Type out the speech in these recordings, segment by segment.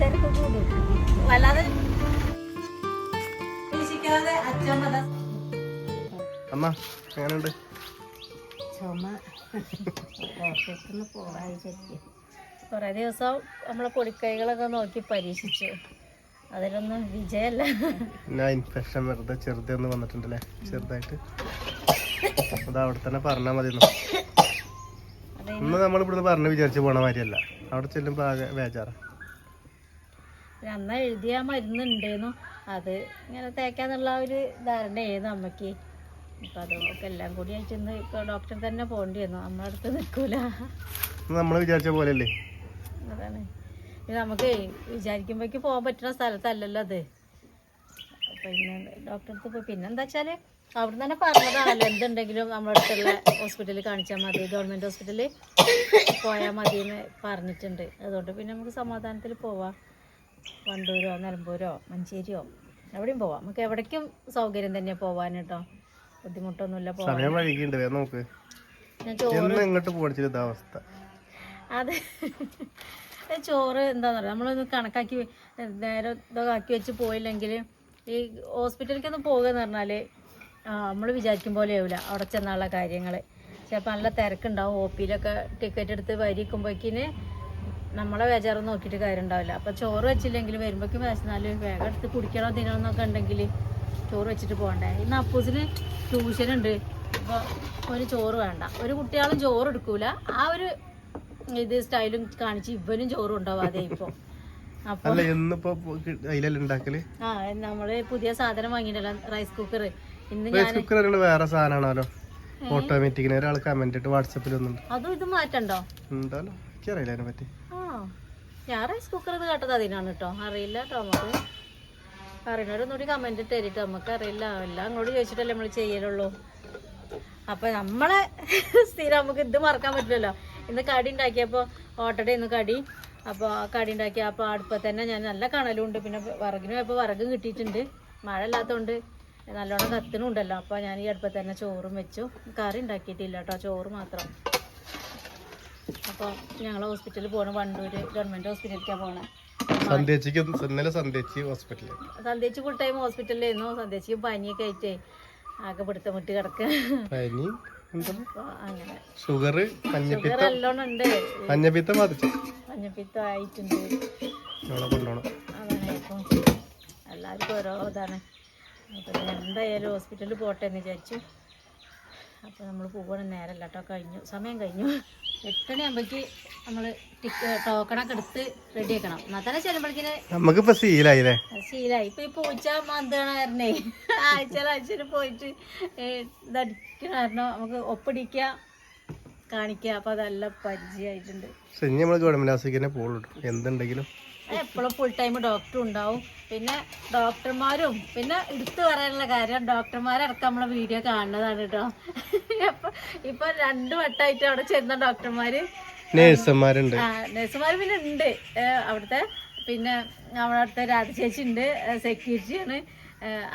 തിരക്ക് കൂടും വല്ലാതെ അമ്മ എങ്ങനെയുണ്ട്? ചുമ. കുറേ ദിവസം നമ്മളെ പൊടിക്കൈകളൊക്കെ നോക്കി പരീക്ഷിച്ചു. അതിലൊന്നും വിജയല്ല ഇൻഫെക്ഷൻ വെറുതെ ചെറുതെ ഒന്ന് വന്നിട്ടുണ്ടല്ലേ? ചെറുതായിട്ട്. അത് അവിടെ തന്നെ പറഞ്ഞാൽ മതി ഇന്ന് നമ്മൾ ഇവിടുന്ന് പറഞ്ഞ് വിചാരിച്ചു പോണ മാതിരിയല്ല. അവിടെ ചെല്ലുമ്പോൾ ആകെ ബേജാറാ. അന്ന് എഴുതിയ മരുന്നുണ്ടേന്നു. അത് ഇങ്ങനെ തേക്കാന്നുള്ള ഒരു ധാരണയായിരുന്നു അമ്മയ്ക്ക്. ഇപ്പം അതൊക്കെ എല്ലാം കൂടി ആയിട്ട് ഇന്ന് ഇപ്പോൾ ഡോക്ടർ തന്നെ പോകേണ്ടി വന്നു നമ്മുടെ അടുത്ത് നിൽക്കൂല. നമ്മൾ വിചാരിച്ച പോലെയല്ലേ? അതാണ്. ഇത് നമുക്ക് വിചാരിക്കുമ്പോഴേക്ക് പോകാൻ പറ്റുന്ന സ്ഥലത്തല്ലല്ലോ അത്. പിന്നെ ഡോക്ടറെ അടുത്ത് പോയി. പിന്നെ എന്താ വെച്ചാൽ അവിടെ തന്നെ പറഞ്ഞതാണല്ലോ. എന്തുണ്ടെങ്കിലും നമ്മുടെ അടുത്തുള്ള ഹോസ്പിറ്റലിൽ കാണിച്ചാൽ മതി. ഗവൺമെന്റ് ഹോസ്പിറ്റലിൽ പോയാൽ മതി എന്ന് പറഞ്ഞിട്ടുണ്ട്. അതുകൊണ്ട് പിന്നെ നമുക്ക് സമാധാനത്തിൽ പോവാം. വണ്ടൂരോ നിലമ്പൂരോ മഞ്ചേരിയോ? എവിടെയും പോവാം. നമുക്ക് എവിടേക്കും സൗകര്യം തന്നെ പോവാൻ കേട്ടോ. ബുദ്ധിമുട്ടൊന്നുമില്ല സമയം വൈകിണ്ട്. നമുക്ക് ഇതാ അവസ്ഥ അതെ. ചോറ് എന്താന്ന് പറയുക നമ്മളൊന്ന് കണക്കാക്കി നേരെ ഇതൊക്കെ ആക്കി വെച്ച് പോയില്ലെങ്കിൽ ഈ ഹോസ്പിറ്റലിലേക്കൊന്ന് പോകുക എന്ന് പറഞ്ഞാൽ നമ്മൾ വിചാരിക്കും പോലെ ആവില്ല അവിടെ ചെന്നുള്ള കാര്യങ്ങൾ ചിലപ്പോൾ നല്ല തിരക്കുണ്ടാവും. ഒ പിയിലൊക്കെ ടിക്കറ്റ് എടുത്ത് വരിക്കുമ്പോഴേക്കിന് നമ്മളെ വേജാറ് നോക്കിയിട്ട് കാര്യം ഉണ്ടാവില്ല അപ്പോൾ ചോറ് വെച്ചില്ലെങ്കിൽ വരുമ്പോഴേക്കും വിശന്നാൽ വേഗം എടുത്ത് കുടിക്കണോ തിന്നണമെന്നൊക്കെ ഉണ്ടെങ്കിൽ ചോറ് വെച്ചിട്ട് പോകണ്ടേ. ഇന്ന് അപ്പൂസിന് ട്യൂഷൻ ഉണ്ട്. അപ്പോൾ ഒരു ചോറ് വേണ്ട. ഒരു കുട്ടികളും ചോറ് എടുക്കൂല. ആ ഒരു ഇത് സ്റ്റൈലും കാണിച്ച് ഇവനും ചോറും ഉണ്ടാവാതെ ഇപ്പൊ. അപ്പൊ അല്ല ഉണ്ടാക്കൽ? ആ നമ്മൾ പുതിയ സാധനം വാങ്ങിയിട്ടല്ലോ റൈസ് കുക്കർ ഇന്ന് റൈസ് ഞാൻ കുക്കർ വേറെ സാധനമാണല്ലോ. ഓട്ടോമാറ്റിക്കിന് ഒരാൾ കമന്റ് ഇട്ട് വാട്സപ്പിൽ ഒന്നുണ്ട് അതും ഇത് മാറ്റണ്ടോ? എന്തായാലും എനിക്കറിയില്ല അതിനെ പറ്റി ആ ഞാൻ റൈസ് കുക്കർ ഇത് കേട്ടത് അതിനാണ് കേട്ടോ അറിയില്ല കേട്ടോ നമുക്ക്. അറിയണവരൊന്നുകൂടി ഇട്ട് തരിട്ടോ. നമുക്ക് അറിയില്ല എല്ലാം അങ്ങോട്ട് ചോദിച്ചിട്ടല്ലേ നമ്മൾ ചെയ്യലുള്ളൂ. അപ്പൊ നമ്മളെ സ്ഥിരം നമുക്ക് ഇത് മറക്കാൻ പറ്റില്ലല്ലോ. ഇന്ന് കടി ഉണ്ടാക്കിയപ്പോൾ ഓട്ടടെ ഇന്ന് കടി. അപ്പോൾ ആ കടി ഉണ്ടാക്കിയ അപ്പോൾ അടുപ്പത്ത് തന്നെ ഞാൻ നല്ല കണലും ഉണ്ട് പിന്നെ വിറകിന് ഇപ്പോൾ വിറകും കിട്ടിയിട്ടുണ്ട്. മഴ ഇല്ലാത്തതുകൊണ്ട് നല്ലോണം കത്തണുണ്ടല്ലോ അപ്പോൾ ഞാൻ ഈ അടുപ്പത്ത് തന്നെ ചോറും വെച്ചു. കറി ഉണ്ടാക്കിയിട്ടില്ല കേട്ടോ ചോറ് മാത്രം. അപ്പോൾ ഞങ്ങൾ ഹോസ്പിറ്റലിൽ പോകണം വണ്ടൂര് ഗവൺമെന്റ് ഹോസ്പിറ്റലിലേക്കാണ് പോകണേ സന്ധ്യച്ചിക്ക് ഇന്നലെ സന്ധ്യച്ച് ഹോസ്പിറ്റലിൽ സന്ധ്യച്ച് ഫുൾ ടൈം ഹോസ്പിറ്റലിലായിരുന്നു സന്ധ്യച്ച് പനിയൊക്കെ ആയിട്ടേ ആകെ പിടുത്തം മുട്ടി കിടക്കുക പനി ഷുഗർ മഞ്ഞപ്പിത്തം നല്ലോണം ഉണ്ട്. മഞ്ഞപ്പിത്തം ബാധിച്ചു? മഞ്ഞപ്പിത്തം ആയിട്ടുണ്ട്. അതാണ് ഇപ്പം എല്ലാവർക്കും ഓരോ ഇതാണ്. എന്തായാലും ഹോസ്പിറ്റലിൽ പോട്ടെ എന്ന് വിചാരിച്ചു. അപ്പോൾ നമ്മൾ പോകണം നേരമല്ല കേട്ടോ കഴിഞ്ഞു. സമയം കഴിഞ്ഞു. എട്ടണി ആകുമ്പോഴേക്ക് നമ്മൾ ടിക്ക് ടോക്കണൊക്കെ എടുത്ത് റെഡി ആക്കണം എന്നാൽ തന്നെ ചെല്ലുമ്പോഴേക്കിന് നമുക്കിപ്പോ സീലായില്ലേ അത് ശീലായി. ഇപ്പൊ ഈ പൂച്ച മന്താണ് കാരണേ ആഴ്ചയിൽ ആഴ്ചയിൽ പോയിട്ട് ഇതടിക്കണമായിരുന്നു നമുക്ക് ഒപ്പടിക്കുക കാണിക്കുക അപ്പൊ അതല്ല പരിചയമായിട്ടുണ്ട്. ഇനി നമ്മൾ ഗവൺമെന്റ് പോകുള്ളൂ എന്തുണ്ടെങ്കിലും. എപ്പോഴും ഫുൾ ടൈം ഡോക്ടർ ഉണ്ടാവും. പിന്നെ ഡോക്ടർമാരും പിന്നെ എടുത്തു പറയാനുള്ള കാര്യം ഡോക്ടർമാരടക്കം നമ്മളെ വീഡിയോ കാണുന്നതാണ് കേട്ടോ. ഇപ്പൊ രണ്ടു വട്ടമായിട്ട് അവിടെ ചെന്ന ഡോക്ടർമാര് നേഴ്സുമാരുണ്ട്. നേഴ്സുമാർ പിന്നെ ഉണ്ട്. അവിടുത്തെ പിന്നെ അവിടുത്തെ രാധ ചേച്ചി ഉണ്ട് സെക്യൂരിറ്റിയാണ്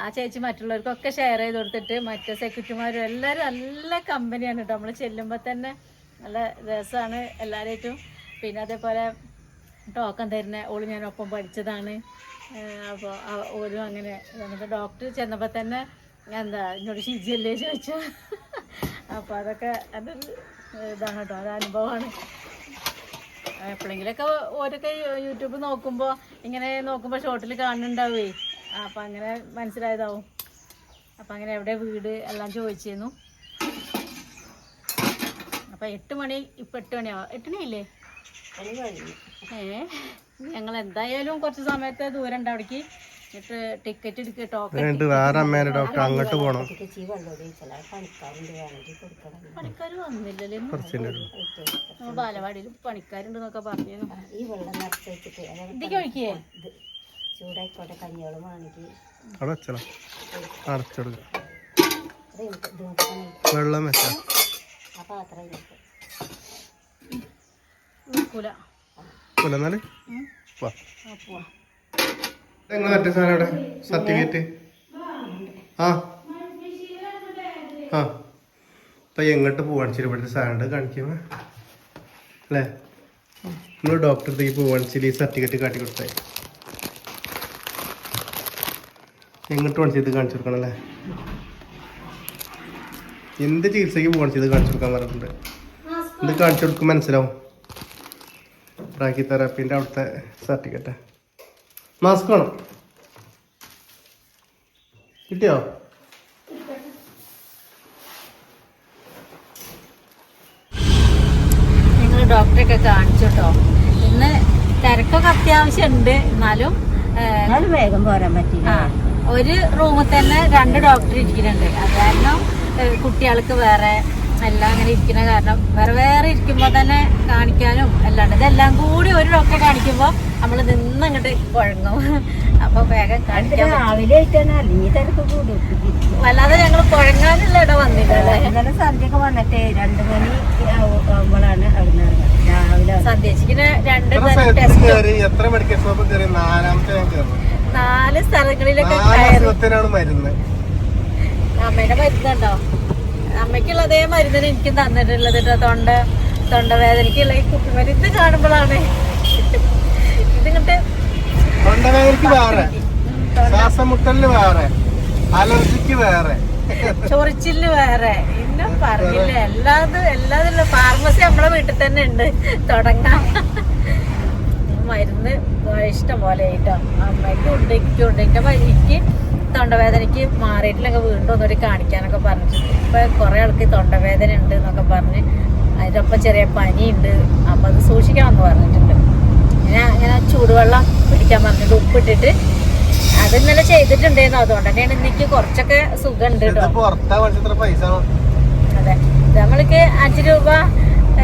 ആ ചേച്ചി മറ്റുള്ളവർക്കൊക്കെ ഷെയർ ചെയ്ത് കൊടുത്തിട്ട് മറ്റേ സെക്യൂരിറ്റിമാരും എല്ലാവരും നല്ല കമ്പനിയാണ് കേട്ടോ നമ്മൾ ചെല്ലുമ്പോൾ തന്നെ നല്ല രസമാണ് എല്ലാവരായിട്ടും പിന്നെ അതേപോലെ ടോക്കൺ തരുന്ന. ഓൾ ഞാൻ ഒപ്പം പഠിച്ചതാണ് അപ്പോൾ ഓരും അങ്ങനെ എന്നിട്ട് ഡോക്ടർ ചെന്നപ്പോൾ തന്നെ എന്താ എന്നോട് ഷിജിയല്ലേ ചോദിച്ചു. അപ്പോൾ അതൊക്കെ അതൊരു ഇതാണ് കേട്ടോ അത് അനുഭവമാണ് എപ്പോഴെങ്കിലൊക്കെ ഓരൊക്കെ യൂട്യൂബ് നോക്കുമ്പോൾ ഇങ്ങനെ നോക്കുമ്പോൾ ഷോർട്ടിൽ കാണുന്നുണ്ടാവേ. അപ്പം അങ്ങനെ മനസ്സിലായതാവും. അപ്പം അങ്ങനെ എവിടെ വീട് എല്ലാം ചോദിച്ചിരുന്നു. അപ്പം എട്ട് മണി ഇപ്പം എട്ട് മണിയാവും എട്ട് മണിയില്ലേ ഏ? ഞങ്ങൾ എന്തായാലും കുറച്ച് സമയത്തെ ദൂരം ഉണ്ട് അവിടേക്ക്. എന്നിട്ട് ടിക്കറ്റ് എടുക്കുക ടോക്കൺ വേറെ അമ്മേനെ ഡോക്ടർ അങ്ങോട്ട് പോകണം പണിക്കാർ വന്നില്ലല്ലേ? ബാലവാടിയിൽ പണിക്കാരുണ്ടെന്നൊക്കെ പറഞ്ഞു ഇതിക്ക് ഒഴിക്കേ? ചൂടായിക്കോട്ടെ ഇത് നോക്കാൻ വെള്ളം വെച്ചാ. ആ പാത്രം മറ്റേ സാധനം അവിടെ? സർട്ടിഫിക്കറ്റ്? ആ. ആ. ഇപ്പൊ എങ്ങോട്ട് പോവാണ് ചില ഇവിടുത്തെ സാധനം? കാണിക്കുമ്പോ അല്ലേ? നമ്മൾ ഡോക്ടർ പോവാണ് ഈ സർട്ടിഫിക്കറ്റ് കാട്ടി കൊടുത്തേ. എങ്ങോട്ട് വേണം ചെയ്ത് കാണിച്ചു കൊടുക്കണം അല്ലേ? എന്ത് ചികിത്സയ്ക്ക് പോകണം ചെയ്ത് കാണിച്ചു കൊടുക്കാൻ പറഞ്ഞിട്ടുണ്ട്? ഇത് കാണിച്ചു കൊടുക്കും മനസ്സിലാവും? ബ്രാക്കി തെറാപ്പിന്റെ അവിടുത്തെ സർട്ടിഫിക്കറ്റ്. മാസ്ക് വേണം. കിട്ടിയോ? നിങ്ങൾ ഡോക്ടറെയൊക്കെ കാണിച്ചു കേട്ടോ. ഇന്ന് തിരക്കൊക്കെ അത്യാവശ്യം ഉണ്ട് എന്നാലും വേഗം പോരാൻ പറ്റില്ല ആ, ഒരു റൂമിൽ തന്നെ രണ്ട് ഡോക്ടർ ഇരിക്കുന്നുണ്ട്. അത് കാരണം കുട്ടികൾക്ക് വേറെ എല്ലാം അങ്ങനെ ഇരിക്കുന്ന കാരണം വേറെ വേറെ ഇരിക്കുമ്പോൾ തന്നെ കാണിക്കാനും എല്ലാം ഉണ്ട് ഇതെല്ലാം കൂടി ഒരു ഡോക്ടറെ കാണിക്കുമ്പോൾ നമ്മൾ നിന്ന് അങ്ങോട്ട് കുഴങ്ങും. അപ്പോൾ വേഗം കാണിക്കാൻ വല്ലാതെ ഞങ്ങൾ കുഴങ്ങാനുള്ള ഇടം വന്നില്ലല്ലേ ഇന്നലെ സന്ധ്യക്ക് വന്നിട്ട് രണ്ട് മണി ആവു- ആവുമ്പോഴാണ് അവിടുന്ന്. രാവിലെ സന്ധ്യച്ചിന് രണ്ട് മണി ടെസ്റ്റ് എത്ര മെഡിക്കൽ ഷോപ്പ് നാലാമത്തെ നാല് സ്ഥലങ്ങളിലൊക്കെ അസുഖത്തിനാണ് മരുന്ന്. അമ്മയുടെ മരുന്നുണ്ടോ? അമ്മയ്ക്കുള്ള അതേ മരുന്നിന് എനിക്ക് തന്നിട്ടുള്ളത് കേട്ടോ തൊണ്ട തൊണ്ടവേദനയ്ക്കുള്ള ഈ കുപ്പിമരുന്ന് കാണുമ്പോഴാണ്. ഇതിങ്ങോട്ട് തൊണ്ടവേദനയ്ക്ക് വേറെ. ശ്വാസം മുട്ടലിന് വേറെ. അലർജിക്ക് വേറെ. ചൊറിച്ചിലിന് വേറെ. ഇന്നും പറഞ്ഞില്ല? എല്ലാതും എല്ലാതും ഫാർമസി നമ്മളെ വീട്ടിൽ തന്നെ ഉണ്ട്. തുടങ്ങാം. മരുന്ന് ഇഷ്ടം പോലെ ആയിട്ടോ. അമ്മയ്ക്ക് ഉണ്ട് എനിക്കും ഉണ്ട്. എന്റെ എനിക്ക് തൊണ്ടവേദനയ്ക്ക് മാറിയിട്ടില്ലെങ്കിൽ വീണ്ടും ഒന്നുകൂടി കാണിക്കാനൊക്കെ പറഞ്ഞിട്ടുണ്ട് ഇപ്പൊ കുറെ ആൾക്ക് തൊണ്ടവേദന ഉണ്ട് എന്നൊക്കെ പറഞ്ഞ് അതിനൊപ്പം ചെറിയ പനിയുണ്ട്. അപ്പൊ അത് സൂക്ഷിക്കാമെന്ന് പറഞ്ഞിട്ടുണ്ട്. ഞാൻ അങ്ങനെ ചൂടുവെള്ളം പിടിക്കാൻ പറഞ്ഞിട്ട് ഉപ്പിട്ടിട്ട് അത് ഇന്നലെ ചെയ്തിട്ടുണ്ടായിരുന്നു. അതുകൊണ്ട് തന്നെയാണ് എനിക്ക് കുറച്ചൊക്കെ സുഖമുണ്ട് കേട്ടോ. അതെ. നമ്മൾക്ക് അഞ്ച് രൂപ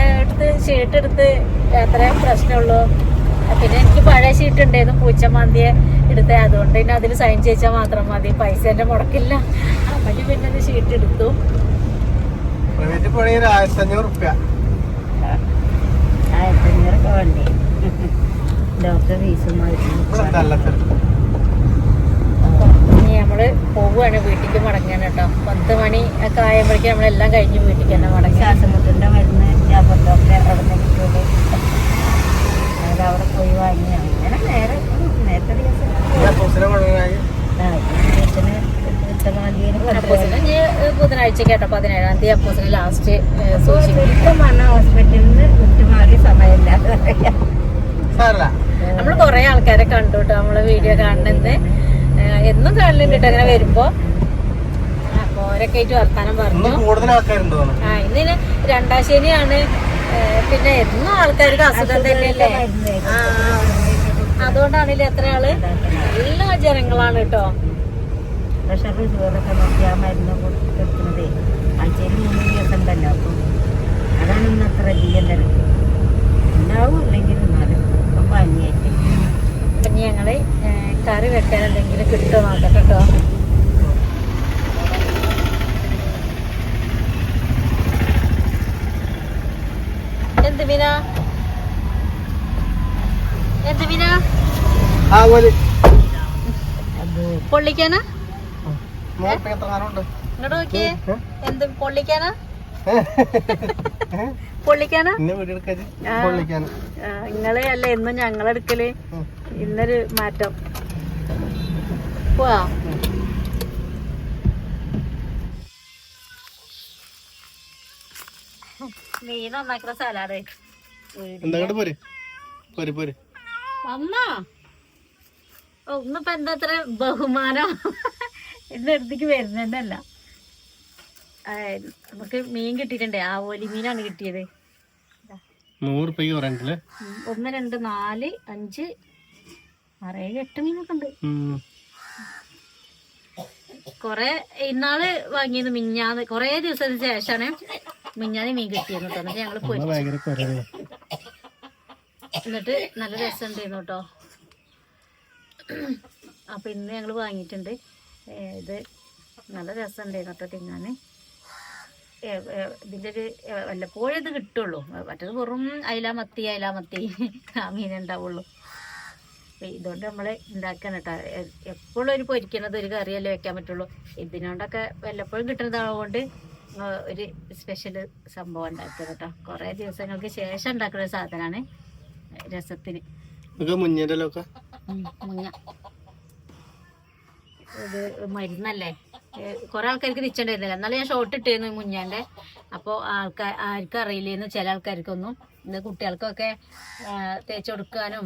എടുത്ത് ചീട്ടെടുത്ത് എത്ര പ്രശ്നമുള്ളൂ. പിന്നെ എനിക്ക് പഴയ ഷീറ്റ് ഉണ്ടായിരുന്നു. പൂച്ചമാന്തിയെ എടുത്തേ. അതുകൊണ്ട് പിന്നെ അതിൽ സൈൻ ചെയ്യിച്ചാൽ മാത്രം മതി. പൈസ എന്റെ മുടക്കില്ല. അമ്മയ്ക്ക് പിന്നെ അത് ഷീറ്റ് എടുത്തു. പ്രൈവറ്റ് പോണെങ്കിൽ ആയിരത്തി അഞ്ഞൂറ് റുപ്യ വേണ്ടി? ഡോക്ടർ ഫീസും നല്ല തിരക്ക് ഇനി നമ്മൾ പോവുകയാണ്. വീട്ടിലേക്ക് മടങ്ങാൻ കേട്ടോ. പത്ത് മണി ഒക്കെ ആയപ്പോഴേക്കും നമ്മളെല്ലാം കഴിഞ്ഞ് വീട്ടിലേക്ക് തന്നെ മടങ്ങാൻ ശ്വാസമുട്ടിന്റെ മരുന്ന് ഞാൻ ഡോക്ടറെ അവിടെ നിന്ന് കിട്ടുള്ളൂ അത് അവിടെ പോയി വാങ്ങി. അങ്ങനെ നേരെ നേരത്തെ ദിവസം ബുധനാഴ്ച കേട്ടോ പതിനേഴാം തീയതി അപ്പോസിന് ലാസ്റ്റ് ചുരുക്കം വന്ന ഹോസ്പിറ്റലിൽ നിന്ന് വിട്ടുമാറിയ സമയമില്ലാതെ പറയാം. നമ്മൾ കുറെ ആൾക്കാരെ കണ്ടു കേട്ടോ നമ്മളെ വീഡിയോ കാണുന്നത്. എന്നും കാണലുണ്ട് കേട്ടോ അങ്ങനെ വരുമ്പോ. അപ്പൊ ഓരൊക്കെ ആയിട്ട് വർത്താനം പറഞ്ഞു. ആ ഇന്നിന് രണ്ടാം ശനിയാണ്. പിന്നെ എന്നും ആൾക്കാർക്ക് അസുഖം തന്നെയല്ലേ? ആ അതുകൊണ്ടാണല്ലേ എത്ര ആൾ? എല്ലാ ജനങ്ങളാണ് കേട്ടോ. പ്രഷർ ഷുഗറൊക്കെ നോക്കി ആ മരുന്ന് കൊടുക്കുന്നത്. ആഴ്ചയിൽ മൂന്ന് ദിവസം ഉണ്ടല്ലോ അപ്പം അതാണ് ഇന്ന് അത്ര അധികം തിരക്ക്. ഉണ്ടാവും അല്ലെങ്കിൽ എന്നാലും. ഇപ്പം പനിയായിട്ട്. അപ്പൊ ഇനി ഞങ്ങൾ കറി വെക്കാൻ എന്തെങ്കിലും കിട്ടുമോ നോക്കട്ടെ കേട്ടോ എന്ത് മീന എന്ത് മീന ആ പോലെ അത് പൊള്ളിക്കാനാ? ഇങ്ങോട്ട് നോക്കിയേ. എന്ത് ഇങ്ങളെ അല്ല എന്നും ഞങ്ങളെടുക്കൽ ഇന്നൊരു മാറ്റം. പോവാ. മീൻ നന്നാക്കുന്ന സലാഡ്. പോര്? പോര് പോര്. വന്നോ? ഓ ഇന്നിപ്പോ എന്താ അത്ര ബഹുമാനം? എന്റെ അടുത്തേക്ക് വരുന്നതല്ല. നമുക്ക് മീൻ കിട്ടിയിട്ടുണ്ടേ. ആ ഓലി മീനാണ് കിട്ടിയത്. ഒന്ന് രണ്ട് നാല് അഞ്ച് ആറ് ഏഴ് എട്ട് മീനൊക്കെ ഉണ്ട്. കൊറേ ഇന്നാൾ വാങ്ങിയത് മിഞ്ഞാന്ന് കൊറേ ദിവസത്തിന് ശേഷമാണ് മിഞ്ഞാന്ന് മീൻ കിട്ടിയത് കേട്ടോ. എന്നിട്ട് ഞങ്ങൾ പോയി എന്നിട്ട് നല്ല രസം ഉണ്ടായിരുന്നു കേട്ടോ. അപ്പൊ ഇന്ന് ഞങ്ങൾ വാങ്ങിയിട്ടുണ്ട്. ഇത് നല്ല രസം ഉണ്ടായിരുന്നു കേട്ടോ തിന്നാൻ. ഇതിന്റെ ഒരു വല്ലപ്പോഴും ഇത് കിട്ടുള്ളൂ. മറ്റത് വെറും അയില മത്തി അയില മത്തി ആ അപ്പൊ ഇതുകൊണ്ട് നമ്മൾ ഉണ്ടാക്കാൻ കേട്ടോ. എപ്പോഴും ഒരു പൊരിക്കണത് ഒരു കറിയല്ലേ വെക്കാൻ പറ്റുള്ളൂ. ഇതിനോണ്ടൊക്കെ വല്ലപ്പോഴും കിട്ടുന്നതാകൊണ്ട് ഒരു സ്പെഷ്യൽ സംഭവം ഉണ്ടാക്കുക കേട്ടോ. കുറേ ദിവസങ്ങൾക്ക് ശേഷം ഉണ്ടാക്കുന്ന ഒരു സാധനമാണ്. രസത്തിന്. ഉം, മുഞ്ഞ ഇത് മരുന്നല്ലേ? കുറെ ആൾക്കാർക്ക് നിച്ചണ്ടായിരുന്നില്ല എന്നാലും ഞാൻ ഷോട്ട് ഇട്ടിരുന്നു മുഞ്ഞാന്റെ. അപ്പോൾ ആൾക്കാർ ആർക്കും അറിയില്ലെന്ന് ചില ആൾക്കാർക്കൊന്നും. ഇത് കുട്ടികൾക്കൊക്കെ തേച്ച് കൊടുക്കാനും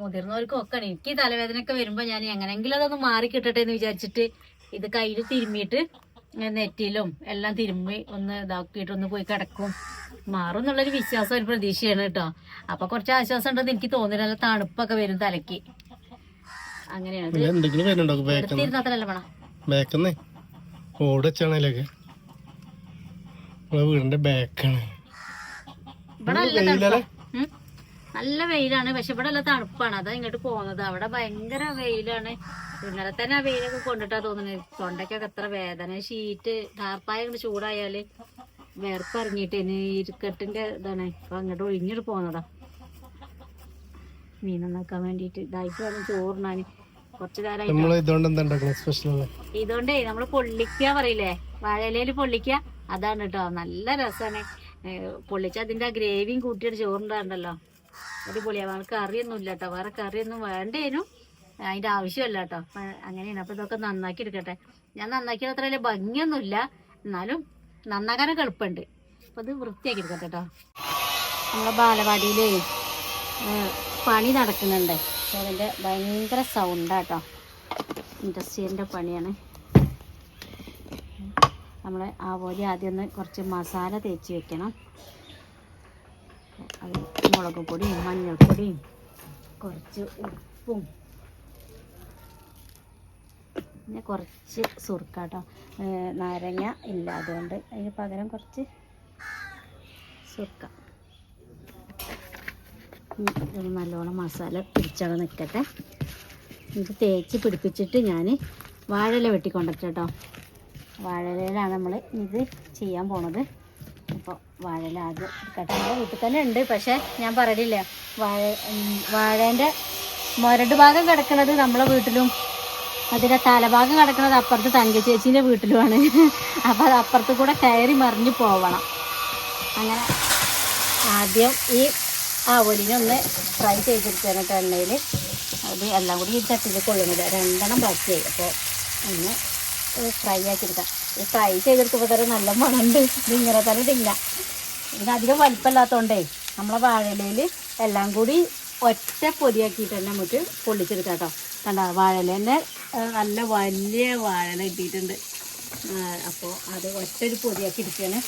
മുതിർന്നവർക്കും ഒക്കെ ആണ്. എനിക്ക് തലവേദനയൊക്കെ വരുമ്പോൾ ഞാൻ എങ്ങനെയെങ്കിലും അതൊന്ന് മാറി കിട്ടട്ടെ എന്ന് വിചാരിച്ചിട്ട് ഇത് കയ്യിൽ തിരുമ്മിയിട്ട് നെറ്റിയിലും എല്ലാം തിരുമ്മി ഒന്ന് ഇതാക്കിയിട്ട് ഒന്ന് പോയി കിടക്കും. മാറും എന്നുള്ളൊരു വിശ്വാസം ഒരു പ്രതീക്ഷയാണ് കേട്ടോ. അപ്പൊ കുറച്ച് ആശ്വാസം ഉണ്ടെന്ന് എനിക്ക് തോന്നുന്നില്ല. നല്ല തണുപ്പൊക്കെ വരും തലയ്ക്ക്. അങ്ങനെയാണ്. ഓട് വെച്ചാണേലൊക്കെ വീടിന്റെ ബാക്കാണ് ഇവിടെ നല്ല വെയിലാണ് പക്ഷെ ഇവിടെ നല്ല തണുപ്പാണ്. അതാ ഇങ്ങോട്ട് പോകുന്നത്. അവിടെ ഭയങ്കര വെയിലാണ്. ഇന്നലെ തന്നെ ആ വെയിലൊക്കെ കൊണ്ടിട്ടാ തോന്നുന്നത് തൊണ്ടയ്ക്കൊക്കെ എത്ര വേദന. ഷീറ്റ് ടാർപ്പായ ചൂടായാൽ വേർപ്പറങ്ങിട്ട് ഇനി ഇരുക്കെട്ടിന്റെ ഇതാണ്. അപ്പൊ അങ്ങോട്ട് ഒഴിഞ്ഞിട്ട് പോകുന്നതാ. മീൻ നന്നാക്കാൻ വേണ്ടിട്ട് ഇതായിട്ട് വേണം ചോറിനാന് കുറച്ച് സ്പെഷ്യൽ ഇതുകൊണ്ടേ നമ്മൾ പൊള്ളിക്ക പറയില്ലേ? വാഴയിലയിൽ പൊള്ളിക്ക. അതാണ് കേട്ടോ നല്ല രസാണ്. പൊള്ളിച്ച അതിന്റെ ആ ഗ്രേവിയും കൂട്ടിയിട്ട് ചോറുണ്ടാണ്ടല്ലോ അടിപൊളിയാ. അവൾക്ക് കറിയൊന്നും ഇല്ല കേട്ടോ വേറെ കറിയൊന്നും വേണ്ടേനു. അതിന്റെ ആവശ്യമല്ല കേട്ടോ അങ്ങനെയാണ്. അപ്പൊ ഇതൊക്കെ നന്നാക്കി എടുക്കട്ടെ. ഞാൻ നന്നാക്കിയത് അത്ര വലിയ ഭംഗിയൊന്നുമില്ല. എന്നാലും നന്നാക്കാനൊക്കെ എളുപ്പമുണ്ട്. അപ്പൊ ഇത് വൃത്തിയാക്കി എടുക്കട്ടെ കേട്ടോ നമ്മളെ ബാലവാടിയിലേ പണി നടക്കുന്നുണ്ട്. അതിന്റെ ഭയങ്കര സൗണ്ടാട്ടോ. ഇൻഡസ്ട്രീന്റെ പണിയാണ്. നമ്മൾ ആ പോലെ ആദ്യം ഒന്ന് കുറച്ച് മസാല തേച്ച് വെക്കണം. അത് മുളക് പൊടിയും മഞ്ഞൾപ്പൊടിയും കുറച്ച് ഉപ്പും. പിന്നെ കുറച്ച് സുർക്കാട്ടോ നാരങ്ങ ഇല്ല അതുകൊണ്ട് അതിന് പകരം കുറച്ച് സുർക്ക. നല്ലോണം മസാല പിടിച്ചവിടെ നിൽക്കട്ടെ ഇത് തേച്ച് പിടിപ്പിച്ചിട്ട് ഞാൻ വാഴയില വെട്ടിക്കൊണ്ടിട്ടോ വാഴയിലാണ് നമ്മൾ ഇത് ചെയ്യാൻ പോണത്. അപ്പോൾ വാഴയില ആദ്യം കട്ടിന്റെ വീട്ടിൽ തന്നെ ഉണ്ട് പക്ഷേ ഞാൻ പറയലില്ല. വാഴ വാഴേന്റെ മുരട് ഭാഗം കിടക്കുന്നത് നമ്മളെ വീട്ടിലും അതിന്റെ തലഭാഗം കിടക്കുന്നത് അപ്പുറത്ത് തങ്ക ചേച്ചീന്റെ വീട്ടിലുമാണ്. അപ്പോൾ അത് അപ്പുറത്ത് കൂടെ കയറി മറിഞ്ഞ് പോവണം. അങ്ങനെ ആദ്യം ഈ ആവോലിനെ ഒന്ന് ഫ്രൈ ചെയ്തെടുക്കുകയാണ് കേട്ടോ എണ്ണയിൽ അത് എല്ലാം കൂടി ഈ ചട്ടിയിൽ കൊള്ളുന്നില്ല. രണ്ടെണ്ണം ബാക്കിയായി. അപ്പോൾ ഒന്ന് ഫ്രൈ ആക്കിയെടുക്കാം. ഫ്രൈ ചെയ്തെടുക്കുമ്പോൾ തന്നെ നല്ല മണമുണ്ട്. ഇതിങ്ങനെ ഇങ്ങനെ തന്നെ തിന്ന. ഇതിനധികം വലിപ്പമില്ലാത്തതുകൊണ്ടേ നമ്മളെ വാഴയിലയിൽ എല്ലാം കൂടി ഒറ്റ പൊതിയാക്കിയിട്ട് തന്നെ നമുക്ക് പൊള്ളിച്ചെടുക്കാം കേട്ടോ. കണ്ട വാഴയിലേന്റെ നല്ല വലിയ വാഴയില കിട്ടിയിട്ടുണ്ട്. അപ്പോൾ അത് ഒറ്റ ഒരു പൊതിയാക്കി ഇരിക്കുകയാണ്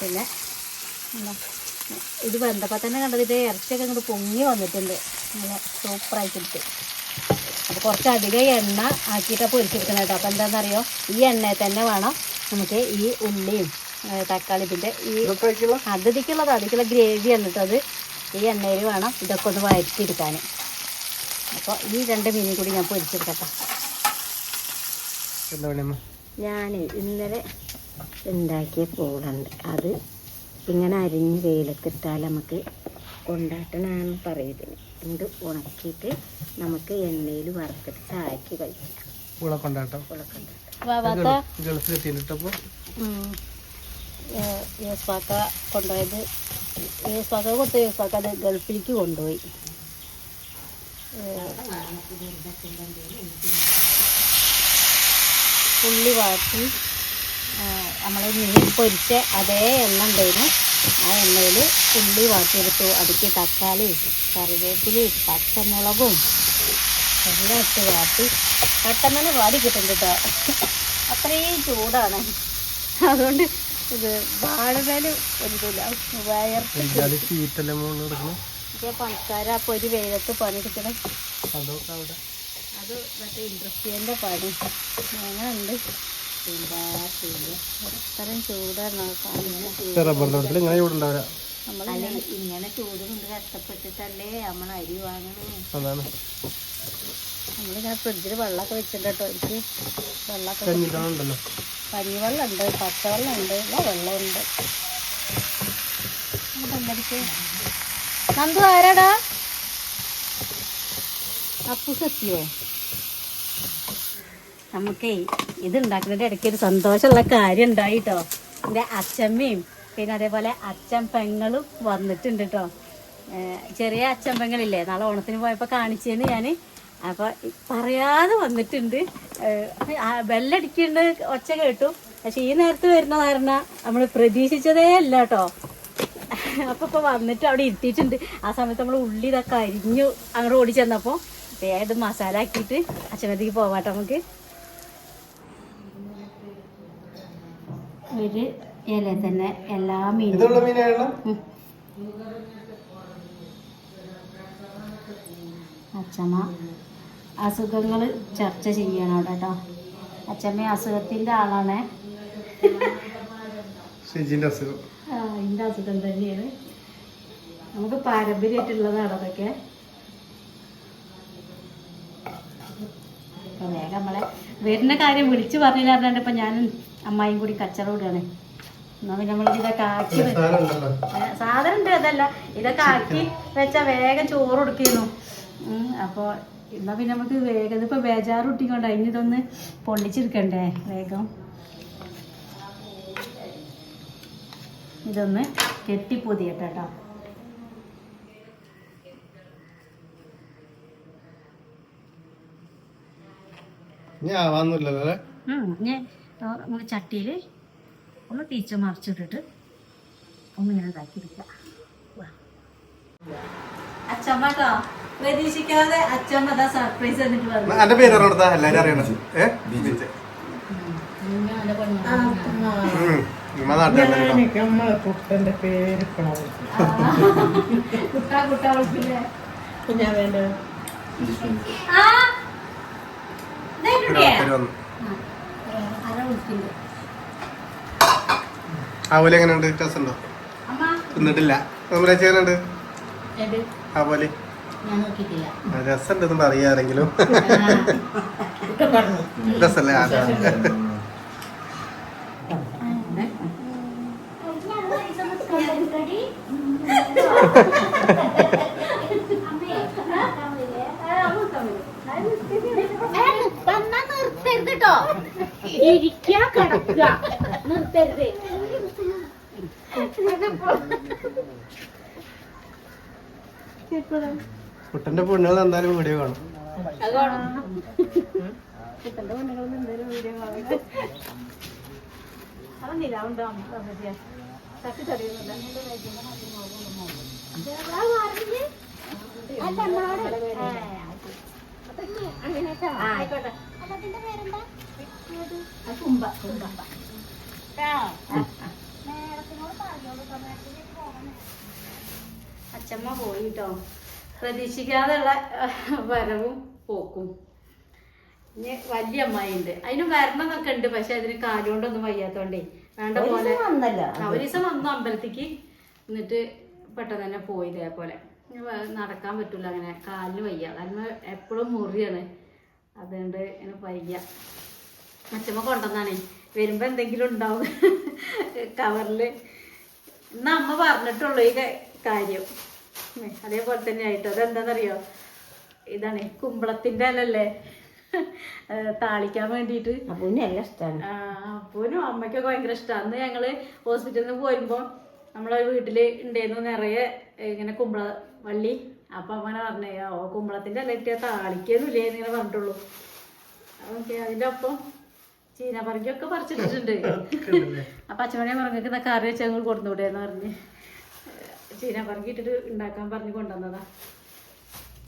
പിന്നെ ഇത് വെന്തപ്പോൾ തന്നെ കണ്ടത് ഇത് ഇറച്ചിയൊക്കെ ഇങ്ങോട്ട് പൊങ്ങി വന്നിട്ടുണ്ട്. നല്ല സൂപ്പറായിട്ടിട്ട് അപ്പോൾ കുറച്ചധികം എണ്ണ ആക്കിയിട്ടാണ് പൊരിച്ചെടുക്കണം കേട്ടോ. അപ്പോൾ എന്താണെന്നറിയോ? ഈ എണ്ണയിൽ തന്നെ വേണം നമുക്ക് ഈ ഉള്ളിയും തക്കാളി പിന്നെ ഈ അത് ഇതിക്കുള്ളത് അതിക്കുള്ള ഗ്രേവി എന്നിട്ട് അത് ഈ എണ്ണയിൽ വേണം ഇതൊക്കെ ഒന്ന് വഴറ്റിയെടുക്കാൻ. അപ്പോൾ ഈ രണ്ട് മീനും കൂടി ഞാൻ പൊരിച്ചെടുക്കട്ടെ. ഞാൻ ഇന്നലെ ഉണ്ടാക്കിയ പൂളുണ്ട്. അത് ഇങ്ങനെ അരിഞ്ഞ് വെയിലത്തിട്ടാൽ നമുക്ക് കൊണ്ടാട്ടനാന്ന് പറയുന്നത്. ഇത് ഉണക്കിയിട്ട് നമുക്ക് എണ്ണയിൽ വറുത്തിട്ട് ചായക്ക് കഴിക്കാം. പൂള കൊണ്ടാട്ടോ പുളക്കൊണ്ടാട്ടം വാവാത്ത ഗൾഫിൽ എത്തിയിട്ടപ്പോൾ യേസ്പാക്ക കൊണ്ടുപോയത്. യേസ്പാക്ക കൊടുത്ത യേസ്പാക്ക അത് ഗൾഫിലേക്ക് കൊണ്ടുപോയി. ഉള്ളി വാട്ടി. നമ്മൾ മീൻ പൊരിച്ച അതേ എണ്ണ ഉണ്ടായിരുന്നു. ആ എണ്ണയിൽ ഉള്ളി വാട്ടിയെടുത്തു. അതിക്ക് തക്കാളി കറിവേപ്പിലയും പച്ചമുളകും എല്ലാം ഇട്ട് വാട്ടി. പെട്ടെന്ന് തന്നെ വാടി കിട്ടും കേട്ടോ. അത്രയും ചൂടാണ്. അതുകൊണ്ട് ഇത് ഒരിതില്ല വയർത്ത് കിടക്കണം ഇപ്പൊ പണിക്കാർ ആ പൊരി വെയിലത്ത് പണിയെടുക്കണം. അത് മറ്റേ ഇൻഡസ്ട്രിയന്റെ പണി. അങ്ങനെ ഉണ്ട്. അത്രയും ചൂടാണ് ഇങ്ങനെ ഇങ്ങനെ ചൂട് കൊണ്ട് കഷ്ടപ്പെട്ടിട്ടല്ലേ നമ്മൾ അരി വാങ്ങണേ നമ്മളിങ്ങനെ ഫ്രിഡ്ജിൽ വെള്ളമൊക്കെ വെച്ചിട്ടുണ്ട് കേട്ടോ. എനിക്ക് വെള്ളമൊക്കെ കരി കഞ്ഞിവെള്ളം ഉണ്ട് പച്ചവെള്ളം ഉണ്ട് എല്ലാ വെള്ളമുണ്ട് നന്ദു ആരാടാ? അപ്പു സത്യോ? നമുക്കേ ഇത് ഇടയ്ക്ക് ഒരു സന്തോഷമുള്ള കാര്യം ഉണ്ടായി കേട്ടോ എന്റെ അച്ഛമ്മയും പിന്നെ അതേപോലെ അച്ഛൻ പെങ്ങളും വന്നിട്ടുണ്ട് കേട്ടോ. ചെറിയ അച്ഛൻ പെങ്ങളില്ലേ? നാളെ ഓണത്തിന് പോയപ്പോൾ കാണിച്ചേന്ന് ഞാൻ അപ്പോൾ പറയാതെ വന്നിട്ടുണ്ട്. ഏഹ് ബെല്ലടിക്കുന്നുണ്ട് ഒച്ച കേട്ടു. പക്ഷെ ഈ നേരത്ത് വരുന്ന കാരണം നമ്മൾ പ്രതീക്ഷിച്ചതേ അല്ല കേട്ടോ അപ്പോൾ ഇപ്പോൾ വന്നിട്ട് അവിടെ ഇരുത്തിയിട്ടുണ്ട്. ആ സമയത്ത് നമ്മൾ ഉള്ളി ഇതൊക്കെ അരിഞ്ഞു അങ്ങോട്ട് ഓടി ചെന്നപ്പോൾ വേഗം ഇത് മസാല ആക്കിയിട്ട് അച്ഛനത്തേക്ക് പോവാട്ടോ നമുക്ക്. ഒരു ഇല തന്നെ എല്ലാ മീനും. അച്ഛമ്മ അസുഖങ്ങൾ ചർച്ച ചെയ്യണം അവിടെ കേട്ടോ അച്ഛമ്മ അസുഖത്തിന്റെ ആളാണ്. ഷിജിന്റെ അസുഖം. അതിന്റെ അസുഖം തന്നെയാണ്. നമുക്ക് പാരമ്പര്യമായിട്ടുള്ളതാണ് അതൊക്കെ? വേഗം നമ്മളെ വരുന്ന കാര്യം വിളിച്ചു പറഞ്ഞില്ലാണ്ട് ഇപ്പം ഞാൻ അമ്മായും കൂടി കച്ചറോടാണ് എന്നാൽ പിന്നെ നമ്മൾ ഇതൊക്കെ ആക്കി സാധനം ഉണ്ട് അതല്ല. ഇതൊക്കെ ആക്കി വെച്ചാൽ വേഗം ചോറ് കൊടുക്കുന്നു അപ്പോൾ എന്നാൽ പിന്നെ നമുക്ക് വേഗം ഇതിപ്പോൾ ബേജാറ് കുട്ടിക്കൊണ്ട് അതിന് ഇതൊന്ന് പൊള്ളിച്ചെടുക്കണ്ടേ വേഗം. ഇതൊന്ന് കെട്ടിപ്പൊതിയട്ടെ കേട്ടോ ചട്ടിയിൽ ഒന്ന് തീച്ച മറിച്ചിട്ടിട്ട് ഒന്നിങ്ങനെ ഇതാക്കി എടുക്കുക അച്ചമ്മ കേട്ടോ പ്രതീക്ഷിക്കാതെ അച്ചമ്മ സർപ്രൈസ് എന്റെ പേര് അറിയണതാ എല്ലാരും അറിയണത്. ഏ? ബിജു. ഉം. നമ്മ നാട്ടിലെ നമ്മളെ കുട്ടന്റെ ആ നോക്കിയിട്ടില്ല. രസമുണ്ടെന്ന് പറയാ ആരെങ്കിലും കുട്ടൻ പറഞ്ഞു. രസല്ലേ ഇരിക്കാ കിടക്കുക. നിർത്തരുത്. കുട്ടന്റെ പെണ്ണുകൾ എന്തായാലും വീഡിയോ കാണും. കുട്ടന്റെ പെണ്ണുങ്ങളൊന്നും എന്തായാലും വീഡിയോ കുമ്പ അച്ചമ്മ പോയി കേട്ടോ പ്രതീക്ഷിക്കാതെയുള്ള വരവും പോക്കും. ഇനി വലിയ അമ്മായിണ്ട്. അതിനും അതിന് വരണമെന്നൊക്കെ ഉണ്ട് പക്ഷെ അതിന് കാലുകൊണ്ടൊന്നും വയ്യാത്തോണ്ടേ. വേണ്ട പോലെ. ഒരു ദിവസം വന്നു അമ്പലത്തിക്ക്. എന്നിട്ട് പെട്ടെന്ന് തന്നെ പോയി ഇതേപോലെ നടക്കാൻ പറ്റൂല അങ്ങനെ. കാലിന് വയ്യ. കാലിന് എപ്പോഴും മുറിയാണ്. അതുകൊണ്ട് ഇങ്ങനെ വയ്യ. അച്ഛമ്മ കൊണ്ടുവന്നാണേ. വരുമ്പോ എന്തെങ്കിലും ഉണ്ടാവും. കവറിൽ. ഇന്ന് അമ്മ പറഞ്ഞിട്ടുള്ളൂ ഈ കാര്യം. അതേപോലെ തന്നെ ആയിട്ടോ. അതെന്താണെന്നറിയോ ഇതാണ് കുമ്പളത്തിന്റെ അല്ലല്ലേ താളിക്കാൻ വേണ്ടിയിട്ട് എല്ലാം ഇഷ്ടമാണ് അപ്പൂനും അമ്മയ്ക്കൊക്കെ ഭയങ്കര ഇഷ്ടമാണ് അന്ന് ഞങ്ങൾ ഹോസ്പിറ്റലിൽ നിന്ന് പോരുമ്പോൾ നമ്മളെ വീട്ടിൽ ഉണ്ടായിരുന്നു നിറയെ ഇങ്ങനെ കുമ്പള വള്ളി. അപ്പൊ അമ്മനെ പറഞ്ഞേ ഓ കുമ്പളത്തിന്റെ കിട്ടിയ താളിക്കൊന്നുമില്ലേ എന്നിങ്ങനെ പറഞ്ഞിട്ടുള്ളൂ. ഓക്കെ അതിന്റെ ഒപ്പം ചീനപ്പറക്കൊക്കെ പറിച്ചിട്ടിട്ടുണ്ട്. അപ്പൊ അച്ഛനെ പറഞ്ഞിട്ട് കറി വെച്ചാൽ എന്ന് പറഞ്ഞ്. ചീനപ്പറക്കി ഇട്ടിട്ട് ഉണ്ടാക്കാൻ പറഞ്ഞ് കൊണ്ടുവന്നതാ.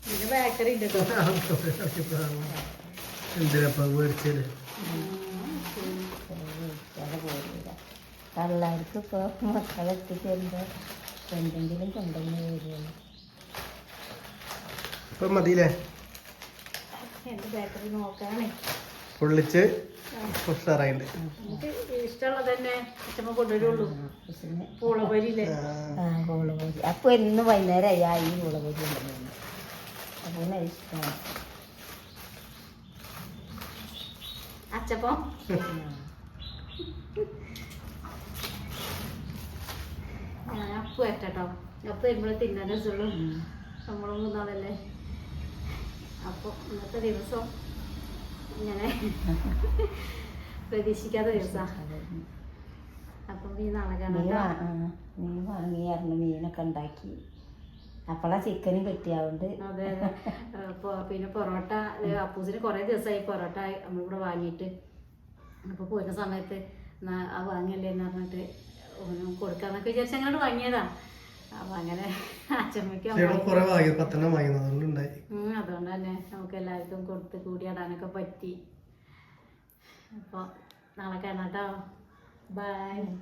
പിന്നെ ബേക്കറി ഉണ്ട് തള്ളാർക്ക് ഇപ്പൊ മക്കളെത്തിച്ചേരുമ്പോ എന്തെങ്കിലും കൊണ്ടുവന്ന് ഇപ്പൊ മതിയില്ലേ? ബേക്കറി നോക്കാണേ. പൊള്ളിച്ച് ആ. കോളപൊരി അപ്പൊ ഇന്ന് വൈകുന്നേരമായി ഈ കോളപൊരി ഉണ്ടെന്ന് അപ്പൊ ഇഷ്ടമാണ്. അച്ചപ്പം ഞാൻ അപ്പ് വരട്ടോ അപ്പ് വരുമ്പോൾ തിന്നാൻ രസമുള്ളൂ. നമ്മൾ മൂന്നാളല്ലേ. അപ്പോൾ ഇന്നത്തെ ദിവസം ഇങ്ങനെ പ്രതീക്ഷിക്കാത്ത ദിവസമാണ് അപ്പം ഈ നാളെ കാണാം നീ വാങ്ങിയായിരുന്നു മീനൊക്കെ ഉണ്ടാക്കി. അപ്പോഴാ ചിക്കനും കിട്ടിയാവുണ്ട് അതെ പിന്നെ പൊറോട്ട അപ്പൂസിന് കുറേ ദിവസമായി പൊറോട്ട നമ്മളിവിടെ വാങ്ങിയിട്ട്. അപ്പോൾ പോരുന്ന സമയത്ത് ആ വാങ്ങിയല്ലേ എന്ന് പറഞ്ഞിട്ട് കൊടുക്കാന്നൊക്കെ വിചാരിച്ച് അങ്ങോട്ട് വാങ്ങിയതാ. അപ്പം അങ്ങനെ അച്ചമ്മയ്ക്ക് പത്തെണ്ണം അതുകൊണ്ട് തന്നെ നമുക്ക് എല്ലാവർക്കും കൊടുത്ത് കൂടിയാടാനൊക്കെ പറ്റി. അപ്പോൾ നാളെ കാണാട്ടോ. ബൈ